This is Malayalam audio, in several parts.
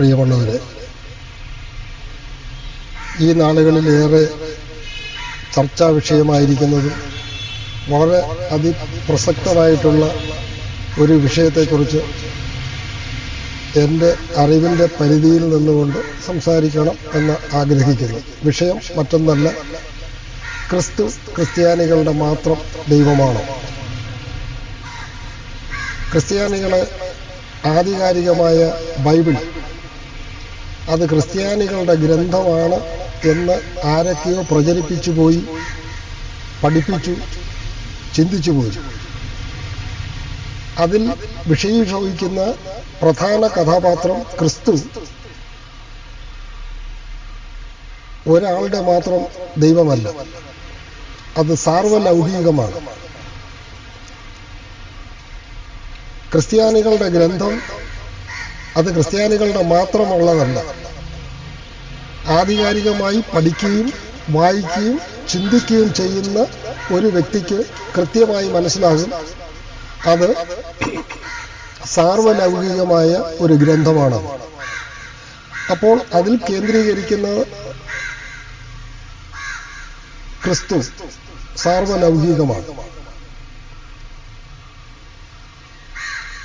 പ്രിയമുള്ളവരെ ഈ നാളുകളിലേറെ ചർച്ചാ വിഷയമായിരിക്കുന്നത് വളരെ അതിപ്രസക്തമായിട്ടുള്ള ഒരു വിഷയത്തെക്കുറിച്ച് എന്റെ അറിവിന്റെ പരിധിയിൽ നിന്നുകൊണ്ട് സംസാരിക്കണം എന്ന് ആഗ്രഹിക്കുന്നു. വിഷയം മറ്റൊന്നല്ല ക്രിസ്തു ക്രിസ്ത്യാനികളുടെ മാത്രം ദൈവമാണ്. ക്രിസ്ത്യാനികളെ ആധികാരികമായ ബൈബിൾ അത് ക്രിസ്ത്യാനികളുടെ ഗ്രന്ഥമാണ് എന്ന് ആരൊക്കെയോ പ്രചരിപ്പിച്ചു പോയി പഠിപ്പിച്ചു ചിന്തിച്ചു പോയി. അതിൽ വിഷയീഭവിക്കുന്ന പ്രധാന കഥാപാത്രം ക്രിസ്തു. ഒരാളുടെ മാത്രം ദൈവമല്ല അത് സാർവലൗകികമാണ്. ക്രിസ്ത്യാനികളുടെ ഗ്രന്ഥം അത് ക്രിസ്ത്യാനികളുടെ മാത്രമുള്ളതല്ല. ആധികാരികമായി പഠിക്കുകയും വായിക്കുകയും ചിന്തിക്കുകയും ചെയ്യുന്ന ഒരു വ്യക്തിക്ക് കൃത്യമായി മനസ്സിലാകും. അത് സാർവലൗകികമായ ഒരു ഗ്രന്ഥമാണ്. അപ്പോൾ അതിൽ കേന്ദ്രീകരിക്കുന്ന ക്രിസ്തു സാർവലൗകികമാണ്.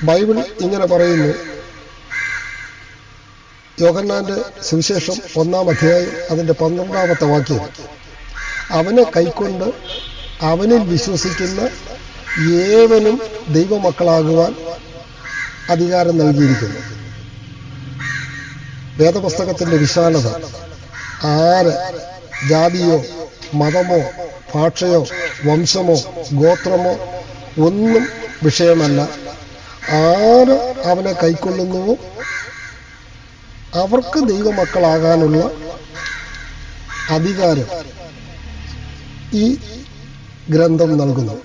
ബൈബിൾ ഇങ്ങനെ പറയുന്നു യോഹന്നാന്റെ സുവിശേഷം ഒന്നാം അധ്യായം അതിന്റെ പന്ത്രണ്ടാമത്തെ വാക്യം. അവനെ കൈക്കൊണ്ട് അവനിൽ വിശ്വസിക്കുന്ന ഏവനും ദൈവമക്കളാകുവാൻ അധികാരം നൽകിയിരിക്കുന്നു. വേദപുസ്തകത്തിന്റെ വിശാലത. ആര് ജാതിയോ മതമോ ഭാഷയോ വംശമോ ഗോത്രമോ ഒന്നും വിഷയമല്ല. ആര് അവനെ കൈക്കൊള്ളുന്നുവോ അവർക്ക് ദൈവമക്കളാകാനുള്ള അധികാരം ഈ ഗ്രന്ഥം നൽകുന്നു.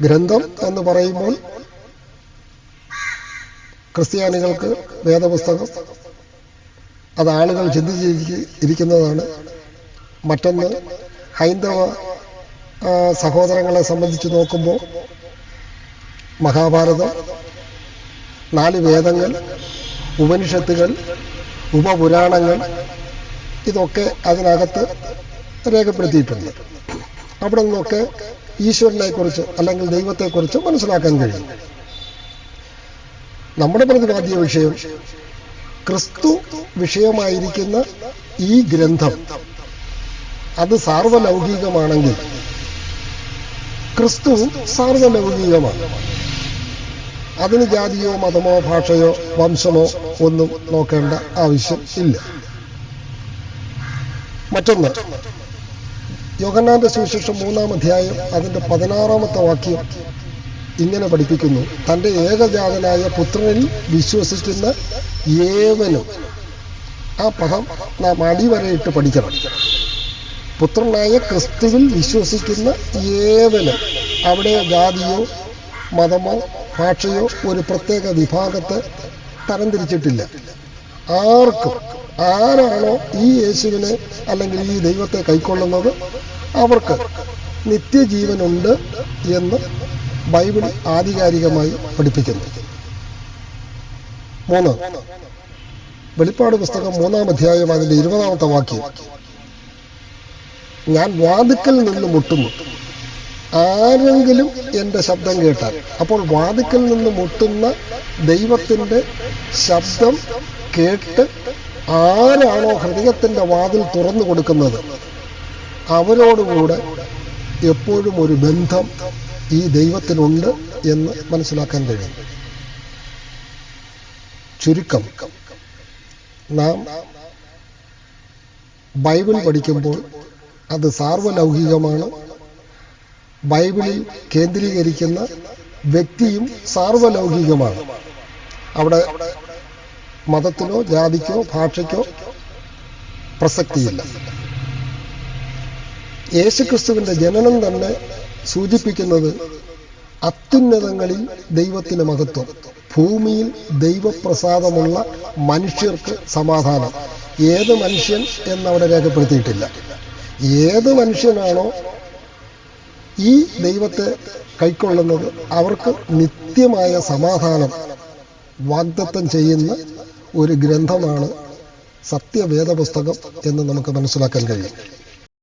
ഗ്രന്ഥം എന്ന് പറയുമ്പോൾ ക്രിസ്ത്യാനികൾക്ക് വേദപുസ്തകം അത് ആളുകൾ ചിന്തിച്ച് ഇരിക്കുന്നതാണ്. മറ്റൊന്ന് ഹൈന്ദവ സഹോദരങ്ങളെ സംബന്ധിച്ച് നോക്കുമ്പോൾ മഹാഭാരതം നാല് വേദങ്ങൾ ഉപനിഷത്തുകൾ ഉപപുരാണങ്ങൾ ഇതൊക്കെ അതിനകത്ത് രേഖപ്പെടുത്തിയിട്ടുണ്ട്. അവിടെ നിന്നൊക്കെ ഈശ്വരനെക്കുറിച്ച് അല്ലെങ്കിൽ ദൈവത്തെക്കുറിച്ച് മനസ്സിലാക്കാൻ കഴിയും. നമ്മുടെ പ്രതിപാദ്യ വിഷയം ക്രിസ്തു വിഷയമായിരിക്കുന്ന ഈ ഗ്രന്ഥം. അത് സാർവലൗകികമാണെങ്കിൽ ക്രിസ്തു സാർവലൗകികമാണ്. അതിന് ജാതിയോ മതമോ ഭാഷയോ വംശമോ ഒന്നും നോക്കേണ്ട ആവശ്യം ഇല്ല. മറ്റൊന്ന് യോഗന്നാന്റെ സുവിശേഷം മൂന്നാം അധ്യായം അതിന്റെ പതിനാറാമത്തെ വാക്യം ഇങ്ങനെ പഠിപ്പിക്കുന്നു. തന്റെ ഏകജാതനായ പുത്രനിൽ വിശ്വസിക്കുന്ന ഏവനും ആ പദം നാം അടിവരയിട്ട് പഠിക്കണം. പുത്രനായ ക്രിസ്തുവിൽ വിശ്വസിക്കുന്ന ഏവനും അവിടെ ജാതിയോ മതമോ ഭാഷയോ ഒരു പ്രത്യേക വിഭാഗത്തെ തരംതിരിച്ചിട്ടില്ല. ആർക്കും ആരാണോ ഈ യേശുവിനെ അല്ലെങ്കിൽ ഈ ദൈവത്തെ കൈക്കൊള്ളുന്നത് അവർക്ക് നിത്യജീവനുണ്ട് എന്ന് ബൈബിൾ ആധികാരികമായി പഠിപ്പിക്കുന്നു. മൂന്ന്. വെളിപ്പാട് പുസ്തകം മൂന്നാം അധ്യായം അതിന്റെ ഇരുപതാമത്തെ വാക്യം. ഞാൻ വാതുക്കൽ നിന്ന് മുട്ടുന്നു ആരെങ്കിലും എന്റെ ശബ്ദം കേട്ടാൽ. അപ്പോൾ വാതിക്കൽ നിന്ന് മുട്ടുന്ന ദൈവത്തിന്റെ ശബ്ദം കേട്ട് ആരാണോ ഹൃദയത്തിന്റെ വാതിൽ തുറന്നു കൊടുക്കുന്നത്? അവരോടുകൂടെ എപ്പോഴും ഒരു ബന്ധം ഈ ദൈവത്തിനുണ്ട് എന്ന് മനസ്സിലാക്കാൻ കഴിയും. ചുരുക്കം. നാം ബൈബിൾ പഠിക്കുമ്പോൾ അത് സാർവലൗകികമാണ് ബൈബിളിൽ കേന്ദ്രീകരിക്കുന്ന വ്യക്തിയും സാർവലൗകികമാണ്. അവിടെ മതത്തിനോ ജാതിക്കോ ഭാഷയ്ക്കോ പ്രസക്തിയില്ല. യേശുക്രിസ്തുവിന്റെ ജനനം തന്നെ സൂചിപ്പിക്കുന്നത് അത്യുന്നതങ്ങളിൽ ദൈവത്തിന് മഹത്വം ഭൂമിയിൽ ദൈവപ്രസാദമുള്ള മനുഷ്യർക്ക് സമാധാനം. ഏത് മനുഷ്യൻ എന്നവിടെ രേഖപ്പെടുത്തിയിട്ടില്ല. ഏത് മനുഷ്യനാണോ ഈ ദൈവത്തെ കൈക്കൊള്ളുന്നത് അവർക്ക് നിത്യമായ സമാധാനം വാഗ്ദത്തം ചെയ്യുന്ന ഒരു ഗ്രന്ഥമാണ് സത്യവേദ പുസ്തകം എന്ന് നമുക്ക് മനസ്സിലാക്കാൻ കഴിയും.